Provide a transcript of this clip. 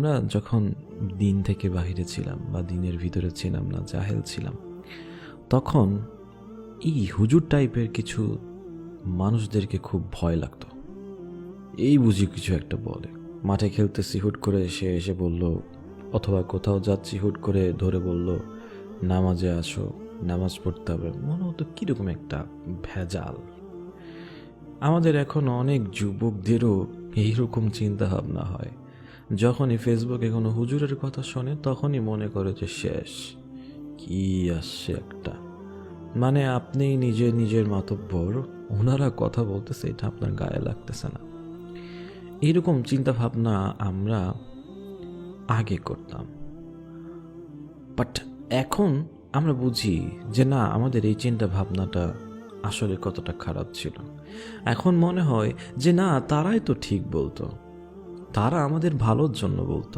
আমরা যখন দিন থেকে বাহিরে ছিলাম বা দিনের ভিতরে ছিলাম না, জাহেল ছিলাম, তখন এই হুজুর টাইপের কিছু মানুষদেরকে খুব ভয় লাগতো। এই বুঝি কিছু একটা বলে। মাঠে খেলতেছি, হুট করে সে এসে বলল, অথবা কোথাও যাচ্ছি, হুট করে ধরে বলল, নামাজে আসো, নামাজ পড়তে হবে। মনে হতো কীরকম একটা ভেজাল। আমাদের এখন অনেক যুবকদেরও এইরকম চিন্তা ভাবনা হয়। যখনই ফেসবুকে কোনো হুজুরের কথা শোনে, তখনই মনে করে যে শেষ। কি আসছে একটা? মানে আপনি নিজে নিজের মাতব্বর ওনারা কথা বলতেছে, এটা আপনার গায়ে লাগতেছে না। এরকম চিন্তা ভাবনা আমরা আগে করতাম। বাট এখন আমরা বুঝি যে না, আমাদের এই চিন্তা ভাবনাটা আসলে কতটা খারাপ ছিল। এখন মনে হয় যে না, তারাই তো ঠিক বলতো। তারা আমাদের ভালোর জন্য বলতো।